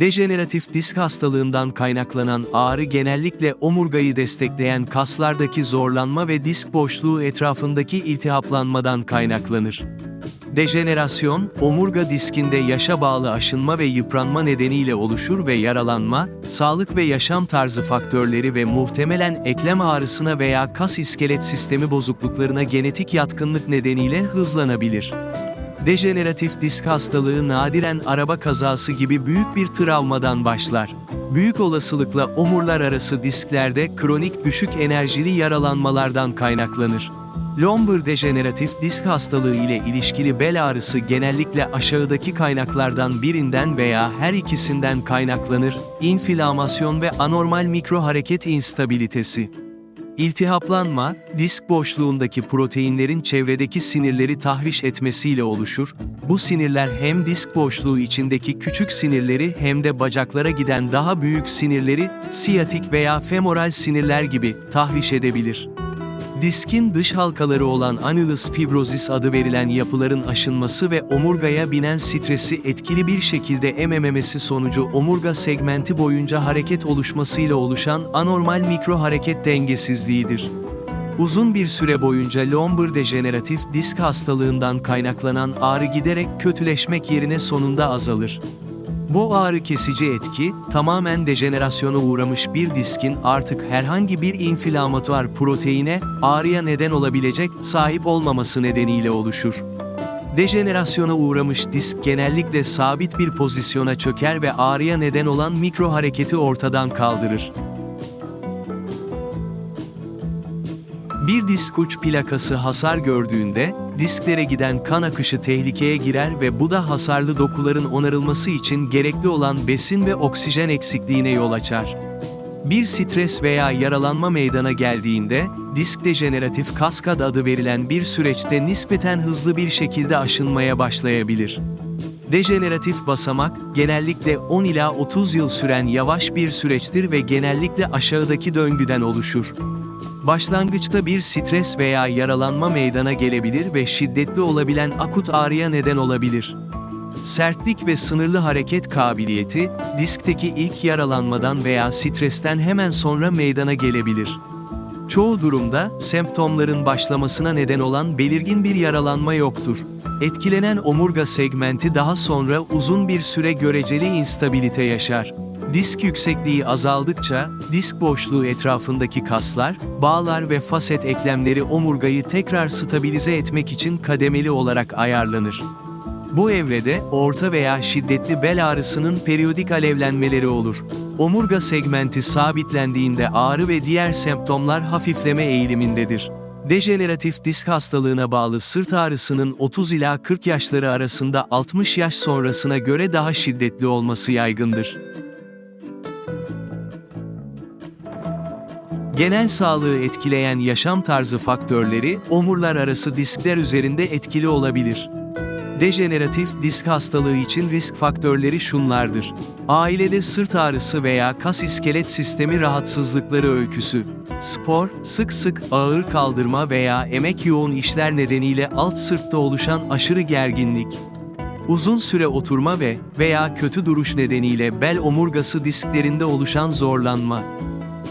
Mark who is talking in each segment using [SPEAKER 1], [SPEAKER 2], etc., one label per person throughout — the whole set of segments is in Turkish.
[SPEAKER 1] Dejeneratif disk hastalığından kaynaklanan ağrı genellikle omurgayı destekleyen kaslardaki zorlanma ve disk boşluğu etrafındaki iltihaplanmadan kaynaklanır. Dejenerasyon, omurga diskinde yaşa bağlı aşınma ve yıpranma nedeniyle oluşur ve yaralanma, sağlık ve yaşam tarzı faktörleri ve muhtemelen eklem ağrısına veya kas iskelet sistemi bozukluklarına genetik yatkınlık nedeniyle hızlanabilir. Dejeneratif disk hastalığı nadiren araba kazası gibi büyük bir travmadan başlar. Büyük olasılıkla omurlar arası disklerde kronik düşük enerjili yaralanmalardan kaynaklanır. Lombar dejeneratif disk hastalığı ile ilişkili bel ağrısı genellikle aşağıdaki kaynaklardan birinden veya her ikisinden kaynaklanır, inflamasyon ve anormal mikro hareket instabilitesi. İltihaplanma, disk boşluğundaki proteinlerin çevredeki sinirleri tahriş etmesiyle oluşur. Bu sinirler hem disk boşluğu içindeki küçük sinirleri hem de bacaklara giden daha büyük sinirleri, siyatik veya femoral sinirler gibi tahriş edebilir. Diskin dış halkaları olan annulus fibrosis adı verilen yapıların aşınması ve omurgaya binen stresi etkili bir şekilde emememesi sonucu omurga segmenti boyunca hareket oluşmasıyla oluşan anormal mikro hareket dengesizliğidir. Uzun bir süre boyunca lombar dejeneratif disk hastalığından kaynaklanan ağrı giderek kötüleşmek yerine sonunda azalır. Bu ağrı kesici etki, tamamen dejenerasyona uğramış bir diskin artık herhangi bir inflamatuar proteine, ağrıya neden olabilecek, sahip olmaması nedeniyle oluşur. Dejenerasyona uğramış disk genellikle sabit bir pozisyona çöker ve ağrıya neden olan mikro hareketi ortadan kaldırır. Bir disk uç plakası hasar gördüğünde, disklere giden kan akışı tehlikeye girer ve bu da hasarlı dokuların onarılması için gerekli olan besin ve oksijen eksikliğine yol açar. Bir stres veya yaralanma meydana geldiğinde, disk dejeneratif kaskad adı verilen bir süreçte nispeten hızlı bir şekilde aşınmaya başlayabilir. Dejeneratif basamak, genellikle 10 ila 30 yıl süren yavaş bir süreçtir ve genellikle aşağıdaki döngüden oluşur. Başlangıçta bir stres veya yaralanma meydana gelebilir ve şiddetli olabilen akut ağrıya neden olabilir. Sertlik ve sınırlı hareket kabiliyeti, diskteki ilk yaralanmadan veya stresten hemen sonra meydana gelebilir. Çoğu durumda, semptomların başlamasına neden olan belirgin bir yaralanma yoktur. Etkilenen omurga segmenti daha sonra uzun bir süre göreceli instabilite yaşar. Disk yüksekliği azaldıkça, disk boşluğu etrafındaki kaslar, bağlar ve faset eklemleri omurgayı tekrar stabilize etmek için kademeli olarak ayarlanır. Bu evrede, orta veya şiddetli bel ağrısının periyodik alevlenmeleri olur. Omurga segmenti sabitlendiğinde ağrı ve diğer semptomlar hafifleme eğilimindedir. Dejeneratif disk hastalığına bağlı sırt ağrısının 30 ila 40 yaşları arasında 60 yaş sonrasına göre daha şiddetli olması yaygındır. Genel sağlığı etkileyen yaşam tarzı faktörleri, omurlar arası diskler üzerinde etkili olabilir. Dejeneratif disk hastalığı için risk faktörleri şunlardır. Ailede sırt ağrısı veya kas iskelet sistemi rahatsızlıkları öyküsü. Spor, sık sık ağır kaldırma veya emek yoğun işler nedeniyle alt sırtta oluşan aşırı gerginlik. Uzun süre oturma ve veya kötü duruş nedeniyle bel omurgası disklerinde oluşan zorlanma.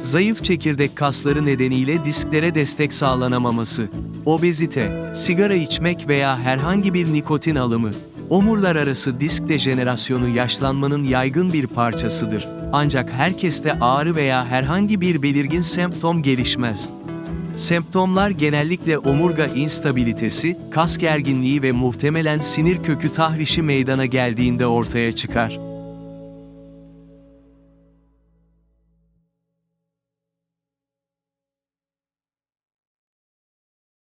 [SPEAKER 1] Zayıf çekirdek kasları nedeniyle disklere destek sağlanamaması, obezite, sigara içmek veya herhangi bir nikotin alımı, omurlar arası disk dejenerasyonu yaşlanmanın yaygın bir parçasıdır. Ancak herkeste ağrı veya herhangi bir belirgin semptom gelişmez. Semptomlar genellikle omurga instabilitesi, kas gerginliği ve muhtemelen sinir kökü tahrişi meydana geldiğinde ortaya çıkar.